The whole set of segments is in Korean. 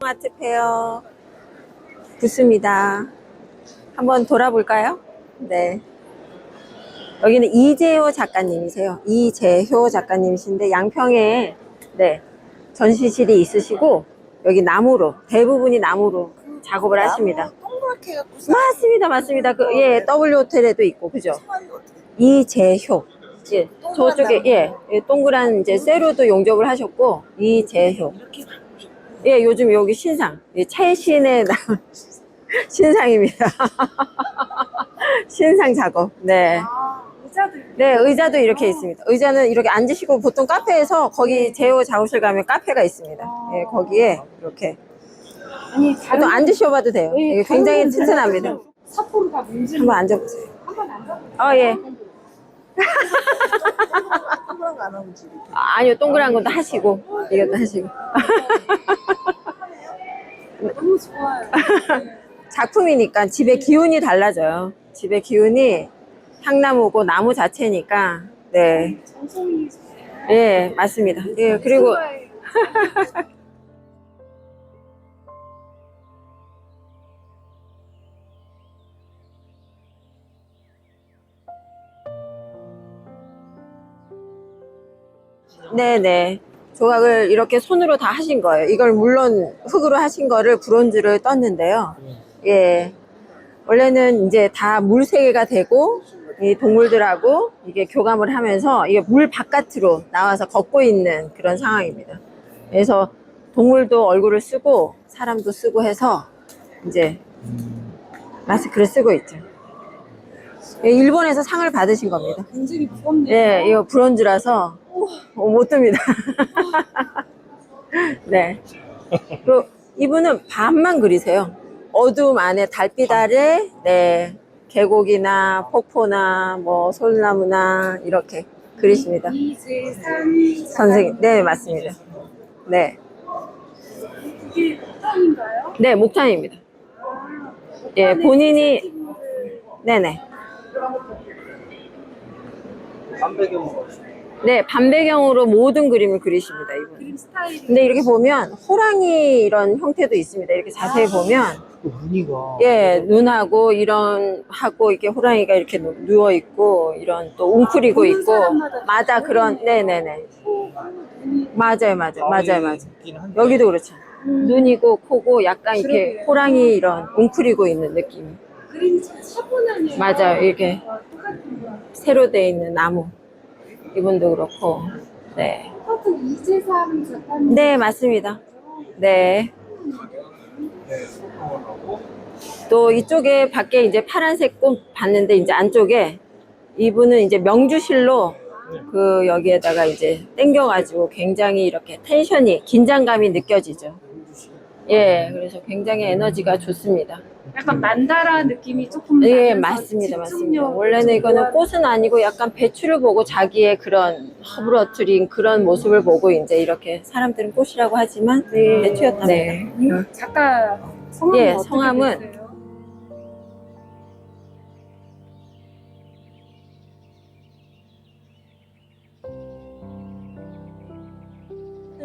아트 페어 부스입니다. 한번 돌아볼까요? 네. 여기는 이재호 작가님이세요. 이재효 작가님이신데 양평에 네 전시실이 있으시고 여기 나무로 대부분이 나무로 작업을 하십니다. 동그랗게 해갖고 맞습니다, 맞습니다. 그 예 W 호텔에도 있고 그죠? 어떻게 이재효. 예, 동그란 저쪽에 나무. 예, 예, 동그란 이제 쇠로도 용접을 하셨고 이재효. 이렇게 예, 요즘 여기 신상, 예, 최신의 나 신상입니다. 신상 작업. 네. 아 의자들 네, 의자도 이렇게 있습니다. 의자는 이렇게 앉으시고 보통 카페에서 거기 제호 작업실 가면 카페가 있습니다. 예, 거기에 이렇게 아니 보통 앉으셔봐도 돼요. 이게 굉장히 튼튼합니다. 사포로 다 문지르 한번 앉아보세요. 한번 앉아 어, 예. 동그란 거 안 하고 지르 아, 아니요, 동그란 것도 하시고 이것도 하시고. 너무 좋아요 작품이니까 집의 기운이 달라져요. 집의 기운이 향나무고 나무 자체니까 네, 정성이 예, 맞습니다. 예, 그리고 좋아요. 네네. 조각을 이렇게 손으로 다 하신 거예요. 이걸 물론 흙으로 하신 거를 브론즈를 떴는데요. 예. 원래는 이제 다 물세계가 되고, 이 동물들하고 이게 교감을 하면서 이게 물 바깥으로 나와서 걷고 있는 그런 상황입니다. 그래서 동물도 얼굴을 쓰고, 사람도 쓰고 해서 이제 마스크를 쓰고 있죠. 예, 일본에서 상을 받으신 겁니다. 굉장히 무겁네요 예, 이거 브론즈라서 어, 못 듭니다. 네. 그리고 이분은 밤만 그리세요. 어둠 안에 달빛 아래, 네, 계곡이나 폭포나 뭐 솔나무나 이렇게 그리십니다. 선생님, 네, 맞습니다. 네, 이게 어떤인가요? 네, 목탄입니다. 예, 본인이, 네네. 반배경으로 네, 밤배경으로 모든 그림을 그리십니다, 이분. 그림 스타일이 근데 이렇게 보면 호랑이 이런 형태도 있습니다. 이렇게 자세히 보면. 그 무늬가. 예 눈하고 이런 하고 이렇게 호랑이가 이렇게 누- 누워 있고 이런 또 웅크리고 보는 있고. 사람마다 맞아 그런 네 네 네. 맞아요 맞아요 맞아요 맞아요. 있긴 한데. 여기도 그렇죠. 눈이고 코고 약간 이렇게 그러게요. 호랑이 이런 웅크리고 있는 느낌. 그림이 참 차분하네요. 맞아요 이렇게. 아, 똑같은 거. 새로 돼 있는 나무 이분도 그렇고 네. 똑같은 이재삼 작가님 네 맞습니다 네. 또 이쪽에 밖에 이제 파란색 꽃 봤는데 이제 안쪽에 이분은 이제 명주실로 그 여기에다가 이제 땡겨가지고 굉장히 이렇게 텐션이 긴장감이 느껴지죠. 예, 그래서 굉장히 에너지가 좋습니다. 약간 만다라 느낌이 조금 예, 나면서 맞습니다, 맞습니다. 원래는 좀 이거는 꽃은 아니고 약간 배추를 보고 자기의 그런 허브러트린 그런 모습을 보고 이제 이렇게 사람들은 꽃이라고 하지만 네. 배추였답니다. 네. 이 작가 성함은 예, 어떻게 성함은 되세요?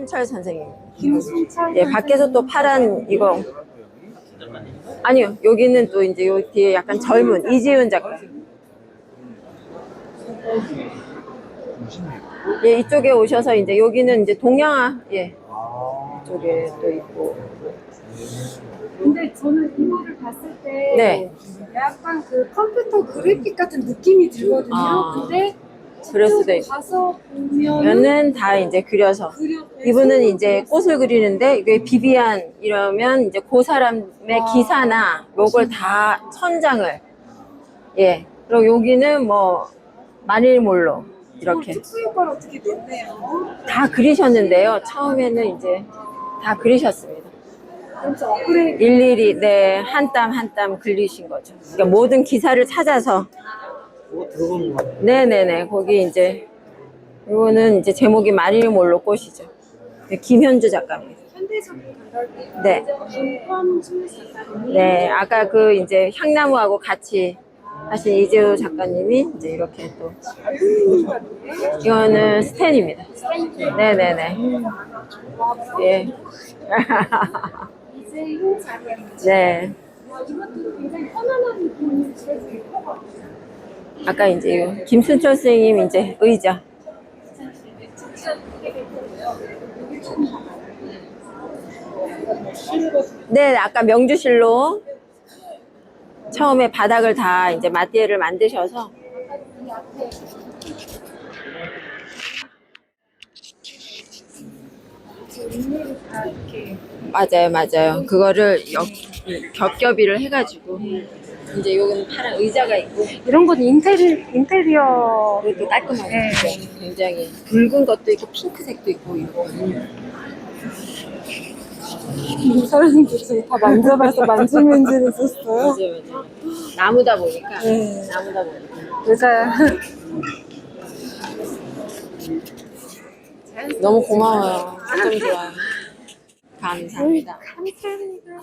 순철 선생님. 김순철 예, 밖에서 또 파란 이거. 아니요, 여기는 또 이제 요 뒤에 약간 젊은 이지훈 작가. 예, 이쪽에 오셔서 이제 여기는 이제 동양화, 예, 아 이쪽에 또 있고. 근데 저는 이거를 봤을 때 네. 약간 그 컴퓨터 그래픽 같은 느낌이 들거든요. 아, 근데 그럴 수도 직접 있- 가서 보면은 면은 다 이제 그려서. 그려 이분은 이제 꽃을 그리는데 이게 비비안 이러면 이제 그 사람의 아. 기사나 요걸 다 천장을. 예. 그리고 여기는 뭐 마닐몰로 이렇게. 특수 효과를 어떻게 냈네요. 다 그리셨는데요. 처음에는 이제 다 그리셨습니다. 업그레이드 일일이 네 한 땀 한 땀 그리신 거죠. 그러니까 모든 기사를 찾아서 그거 거 네네네 거기 이제 이거는 이제 제목이 마닐몰로 꽃이죠 네, 김현주 작가입니다 네. 네, 아까 그 이제 향나무하고 같이 하신 이재호 작가님이 이제 이렇게 또 이거는 스탠입니다. 네네네. 예. 네. 이것도 굉장히 편안한 느낌이 그래도 예뻐가. 아까 이제 김순철 선생님 이제 의자. 네, 아까 명주실로 처음에 바닥을 다 이제 마티에를 만드셔서 맞아요, 맞아요. 그거를 역, 겹겹이를 해가지고 이제 요건 파란 의자가 있고 이런 건 인테리 인테리어 그것도 깔끔하고 네. 굉장히 붉은 것도 있고 핑크색도 있고 이거 사람들이 다 만져봐서 만지면지는 있었어요. 맞아요, 맞아요. 나무다 보니까 네. 나무다 보니까 의자 너무 고마워요. 좀 좋아요. 감사합니다. 감사합니다.